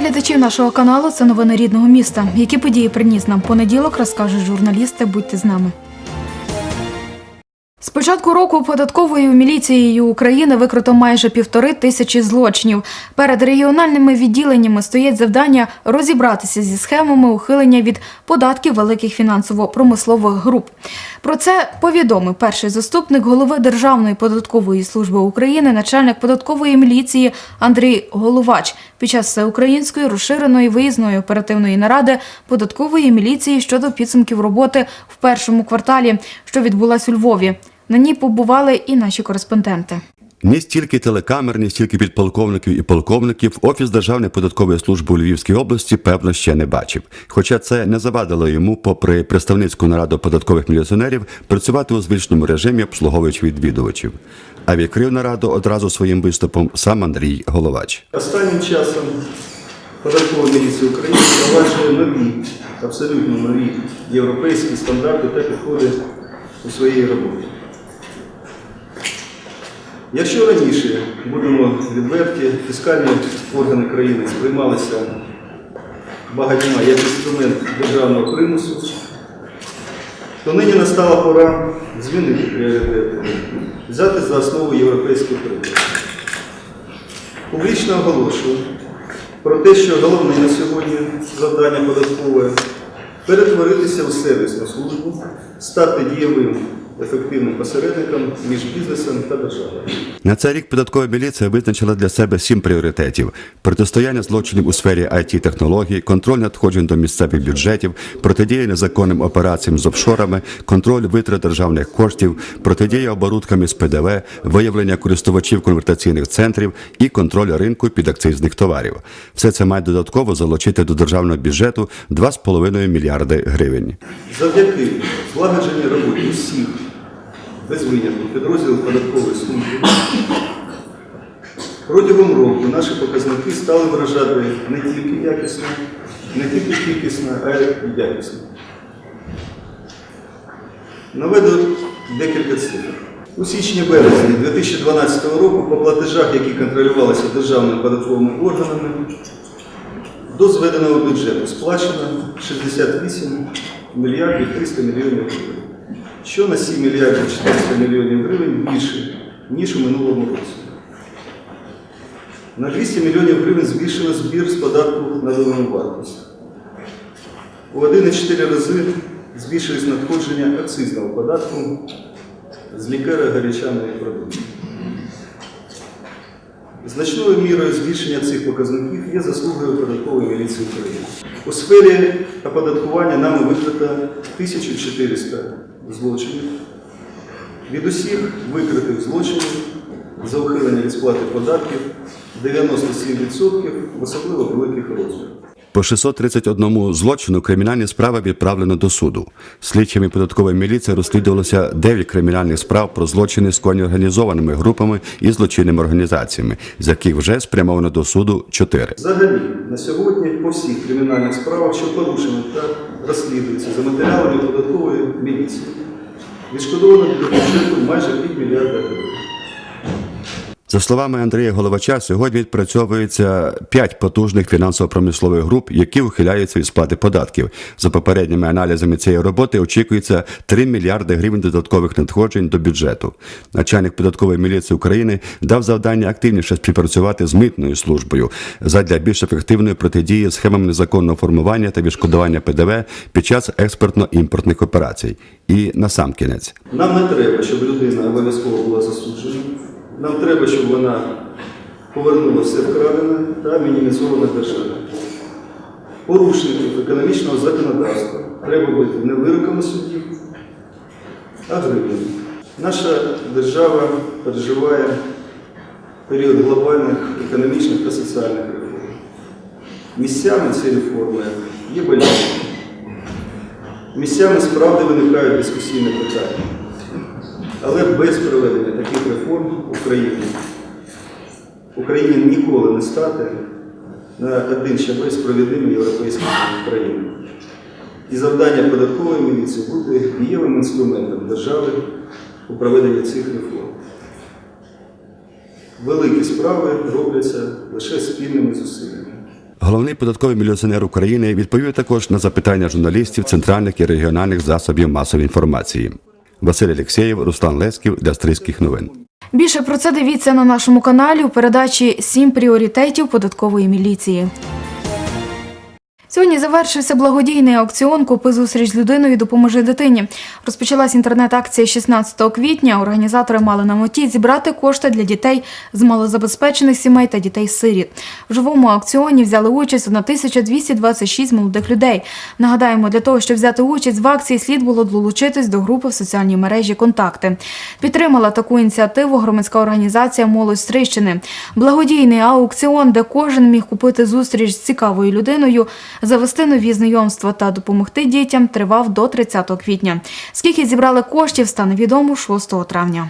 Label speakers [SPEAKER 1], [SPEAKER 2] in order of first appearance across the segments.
[SPEAKER 1] Глядачів нашого каналу. Це новини рідного міста. Які події приніс нам понеділок, розкажуть журналісти. Будьте з нами. Початку року податковою міліцією України викрито майже півтори тисячі злочинів. Перед регіональними відділеннями стоять завдання розібратися зі схемами ухилення від податків великих фінансово-промислових груп. Про це повідомив перший заступник голови Державної податкової служби України, начальник податкової міліції Андрій Головач під час всеукраїнської розширеної виїзної оперативної наради податкової міліції щодо підсумків роботи в першому кварталі, що відбулась у Львові. На ній побували і наші кореспонденти.
[SPEAKER 2] Ні стільки телекамер, ні стільки підполковників і полковників офіс Державної податкової служби у Львівській області певно ще не бачив. Хоча це не завадило йому, попри представницьку нараду податкових міліціонерів, працювати у звичному режимі, обслуговуючи відвідувачів. А відкрив нараду одразу своїм виступом сам Андрій Головач.
[SPEAKER 3] Останнім часом податкова міліція України впроваджує нові, абсолютно нові європейські стандарти та підходи у своїй роботі. Якщо раніше, будемо відверті, фіскальні органи країни сприймалися багатьма як інструмент державного примусу, то нині настала пора змінити пріоритети, взяти за основу європейський приклад. Публічно оголошую про те, що головне на сьогодні завдання податкове перетворитися у сервісну службу, стати дієвим ефективним посередником між бізнесом та державою.
[SPEAKER 2] На цей рік податкова міліція визначила для себе сім пріоритетів: протистояння злочинів у сфері it технологій контроль надходжень до місцевих бюджетів, протидія незаконним операціям з офшорами, контроль витрат державних коштів, протидія оборудкам з ПДВ, виявлення користувачів конвертаційних центрів і контроль ринку підакцизних товарів. Все це має додатково залучити до державного бюджету 2,5 мільярди гривень.
[SPEAKER 3] Завдяки злагодженій роботі усіх без винятку підрозділів податкової служби протягом року наші показники стали вражати не тільки якісно, не тільки кількісно, а й якісно. Наведу декілька цифр. У січні-березні 2012 року по платежах, які контролювалися державними податковими органами, до зведеного бюджету сплачено 68 мільярдів 300 мільйонів гривень, що на 7 мільярдів 400 мільйонів гривень більше, ніж у минулому році. На 200 мільйонів гривень збільшили збір з податку на додану вартість. У 1,4 рази збільшились надходження акцизного податку з лікаря гарячаної продукції. Значною мірою збільшення цих показників є заслугою податкової міліції України. У сфері оподаткування нами викрито 1400 злочинів. Від усіх викритих злочинів за ухилення від сплати податків 97% в особливо великих розмірах.
[SPEAKER 2] По 631 злочину кримінальні справи відправлено до суду. Слідчими податкової міліції розслідувалося 9 кримінальних справ про злочини скоєні організованими групами і злочинними організаціями, з яких вже спрямовано до суду 4.
[SPEAKER 3] Взагалі, на сьогодні по всіх кримінальних справах, що порушені та розслідуються за матеріалами податкової міліції, відшкодовано для бюджету майже півмільярда гривень.
[SPEAKER 2] За словами Андрія Головача, сьогодні відпрацьовується 5 потужних фінансово-промислових груп, які ухиляються від сплати податків. За попередніми аналізами цієї роботи очікується 3 мільярди гривень додаткових надходжень до бюджету. Начальник податкової міліції України дав завдання активніше співпрацювати з митною службою задля більш ефективної протидії схемам незаконного формування та відшкодування ПДВ під час експортно-імпортних операцій. І насамкінець.
[SPEAKER 3] Нам не треба, щоб людина обов'язково була засуджена. Нам треба, щоб вона повернула все вкрадене та мінімізована держава. Порушників економічного законодавства треба бути не вироками суддів, а гривнями. Наша держава переживає період глобальних економічних та соціальних реформ. Місцями ці реформи є болючими. Місцями справді виникають дискусійні питання. Але без проведення таких реформ Україні Україні ніколи не стати на один щабель справедливим європейським країнам. І завдання податкової міліції бути дієвим інструментом держави у проведенні цих реформ. Великі справи робляться лише спільними зусиллями.
[SPEAKER 2] Головний податковий міліціонер України відповів також на запитання журналістів центральних і регіональних засобів масової інформації. Василь Алєксєєв, Руслан Леськів для новин.
[SPEAKER 1] Більше про це дивіться на нашому каналі у передачі «Сім пріоритетів податкової міліції. Сьогодні завершився благодійний аукціон Купи зустріч з людиною допоможи дитині. Розпочалась інтернет-акція 16 квітня. Організатори мали на меті зібрати кошти для дітей з малозабезпечених сімей та дітей-сиріт. В живому аукціоні взяли участь 1226 молодих людей. Нагадаємо, для того, щоб взяти участь в акції, слід було долучитись до групи в соціальній мережі Контакти. Підтримала таку ініціативу громадська організація Молодь Стрищини. Благодійний аукціон, де кожен міг купити зустріч з цікавою людиною, завести нові знайомства та допомогти дітям, тривав до 30 квітня. Скільки зібрали коштів, стане відомо 6 травня.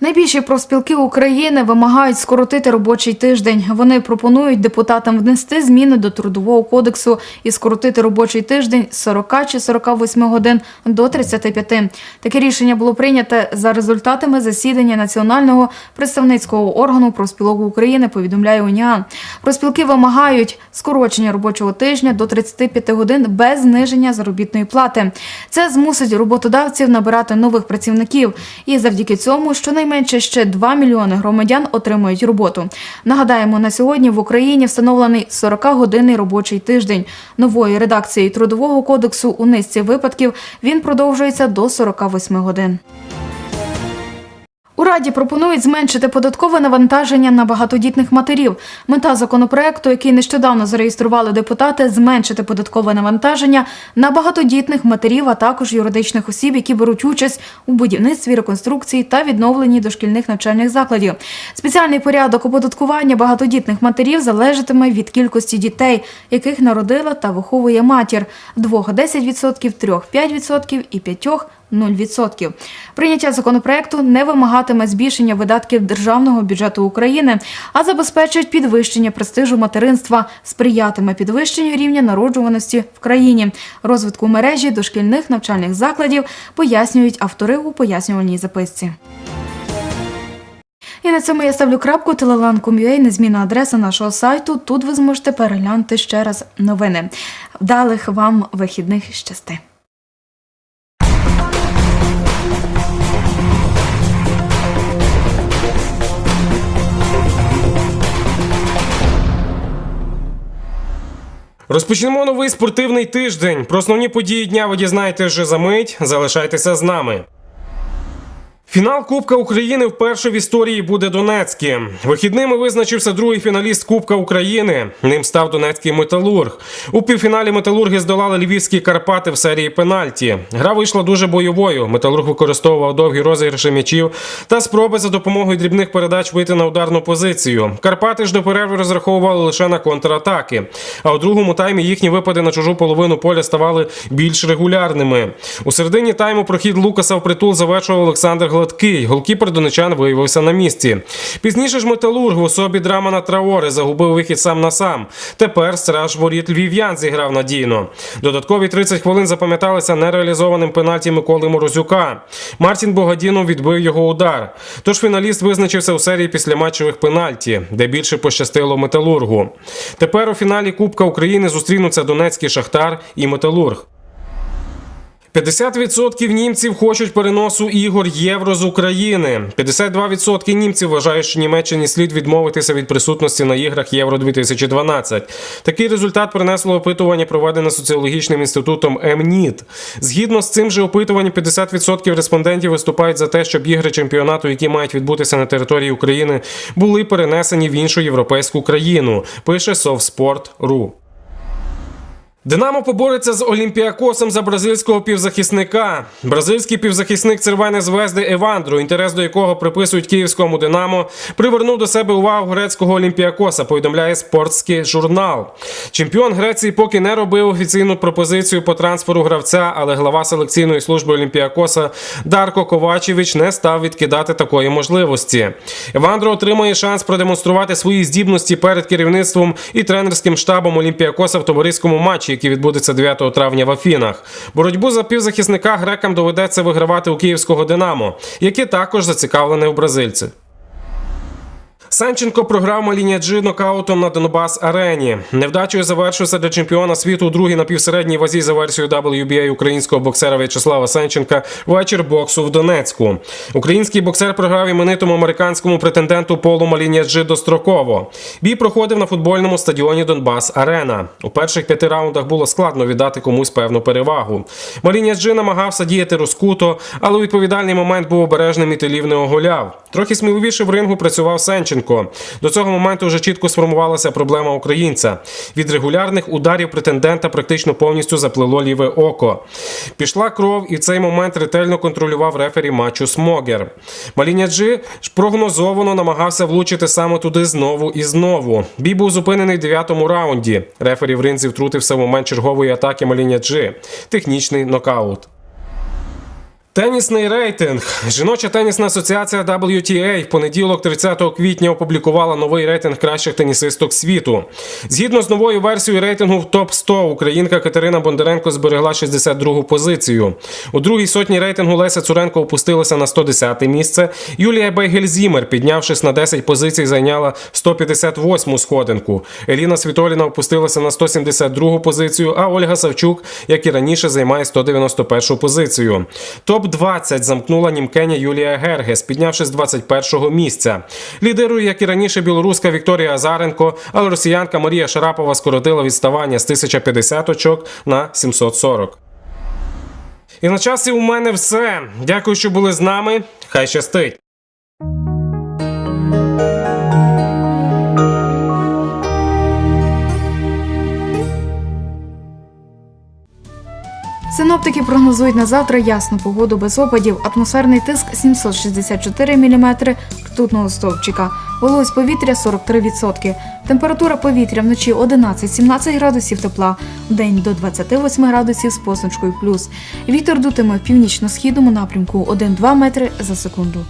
[SPEAKER 1] Найбільші профспілки України вимагають скоротити робочий тиждень. Вони пропонують депутатам внести зміни до трудового кодексу і скоротити робочий тиждень з 40 чи 48 годин до 35. Таке рішення було прийнято за результатами засідання національного представницького органу профспілок України. Повідомляє УНІАН. Профспілки вимагають скорочення робочого тижня до 35 годин без зниження заробітної плати. Це змусить роботодавців набирати нових працівників, і завдяки цьому щонайменше ще 2 мільйони громадян отримують роботу. Нагадаємо, на сьогодні в Україні встановлений 40-годинний робочий тиждень. Новою редакцією трудового кодексу у низці випадків він продовжується до 48 годин. У Раді пропонують зменшити податкове навантаження на багатодітних матерів. Мета законопроекту, який нещодавно зареєстрували депутати, зменшити податкове навантаження на багатодітних матерів, а також юридичних осіб, які беруть участь у будівництві, реконструкції та відновленні дошкільних навчальних закладів. Спеціальний порядок оподаткування багатодітних матерів залежатиме від кількості дітей, яких народила та виховує матір двох 10%, трьох 5% і п'ятьох 0%. Прийняття законопроекту не вимагатиме збільшення видатків державного бюджету України, а забезпечить підвищення престижу материнства, сприятиме підвищенню рівня народжуваності в країні, розвитку мережі дошкільних навчальних закладів, пояснюють автори у пояснювальній записці. І на цьому я ставлю крапку telelan.com.ua, незмінна адреса нашого сайту. Тут ви зможете переглянути ще раз новини. Вдалих вам вихідних щасти!
[SPEAKER 4] Розпочнемо новий спортивний тиждень. Про основні події дня ви дізнаєтесь вже за мить. Залишайтеся з нами. Фінал Кубка України вперше в історії буде Донецьким. Вихідними визначився другий фіналіст Кубка України. Ним став Донецький металург. У півфіналі металурги здолали львівські Карпати в серії пенальті. Гра вийшла дуже бойовою. Металург використовував довгі розіграші м'ячів та спроби за допомогою дрібних передач вийти на ударну позицію. Карпати ж до перерви розраховували лише на контратаки. А у другому таймі їхні випади на чужу половину поля ставали більш регулярними. У середині тайму прохід Лукаса в притул завершував Олександр Гладкий. Голкіпер донечан виявився на місці. Пізніше ж металург в особі Драмана Траори загубив вихід сам на сам. Тепер страж воріт львів'ян зіграв надійно. Додаткові 30 хвилин запам'яталися нереалізованим пенальті Миколи Морозюка. Мартін Богадінов відбив його удар. Тож фіналіст визначився у серії післяматчевих пенальті, де більше пощастило металургу. Тепер у фіналі Кубка України зустрінуться Донецький Шахтар і Металург. 50% німців хочуть переносу ігор євро з України. 52% німців вважають, що Німеччині слід відмовитися від присутності на іграх Євро 2012. Такий результат принесло опитування, проведене соціологічним інститутом МНІТ. Згідно з цим же опитуванням, 50% респондентів виступають за те, щоб ігри чемпіонату, які мають відбутися на території України, були перенесені в іншу європейську країну. Пише Совспорт.ру. Динамо побореться з Олімпіакосом за бразильського півзахисника. Бразильський півзахисник Цервени Звезди Евандру, інтерес до якого приписують київському Динамо, привернув до себе увагу грецького Олімпіакоса. Повідомляє спортський журнал. Чемпіон Греції поки не робив офіційну пропозицію по трансферу гравця, але глава селекційної служби Олімпіакоса Дарко Ковачевич не став відкидати такої можливості. Евандро отримає шанс продемонструвати свої здібності перед керівництвом і тренерським штабом Олімпіакоса в товариському матчі який відбудеться 9 травня в Афінах. Боротьбу за півзахисника грекам доведеться вигравати у київського Динамо, яке також зацікавлене в бразильці. Санченко програв Маліняджи нокаутом на Донбас арені. Невдачею завершився для чемпіона світу у другій напівсередній вазі за версією WBA українського боксера В'ячеслава Санченка вечір боксу в Донецьку. Український боксер програв іменитому американському претенденту Полу Маліняджи достроково. Бій проходив на футбольному стадіоні Донбас Арена. У перших п'яти раундах було складно віддати комусь певну перевагу. Маліняджи намагався діяти розкуто, але у відповідальний момент був обережним і телів не оголяв. Трохи сміливіше в рингу працював Сенченко. До цього моменту вже чітко сформувалася проблема українця. Від регулярних ударів претендента практично повністю заплило ліве око. Пішла кров, і в цей момент ретельно контролював рефері матчу Смогер. Маліняджи прогнозовано намагався влучити саме туди знову і знову. Бій був зупинений в дев'ятому раунді. Рефері в ринзі втрутився в момент чергової атаки Маліняджи. Технічний нокаут. Тенісний рейтинг. Жіноча тенісна асоціація WTA в понеділок, 30 квітня, опублікувала новий рейтинг кращих тенісисток світу. Згідно з новою версією рейтингу в топ 100 українка Катерина Бондаренко зберегла 62-гу позицію. У другій сотні рейтингу Леся Цуренко опустилася на 110-те місце. Юлія Байгельзімер, піднявшись на 10 позицій, зайняла 158-му сходинку. Еліна Світоліна опустилася на 172-гу позицію, а Ольга Савчук, як і раніше, займає 191-шу позицію. Топ-20 замкнула німкеня Юлія Гергес, піднявши з 21-го місця. Лідирує, як і раніше, білоруська Вікторія Азаренко, але росіянка Марія Шарапова скоротила відставання з 1050 очок на 740. І на часі у мене все. Дякую, що були з нами. Хай щастить!
[SPEAKER 1] Синоптики прогнозують на завтра ясну погоду без опадів, атмосферний тиск 764 мм ртутного стовпчика, вологість повітря 43%, температура повітря вночі 11-17 градусів тепла, день до 28 градусів з позначкою плюс. Вітер дутиме в північно-східному напрямку 1-2 метри за секунду.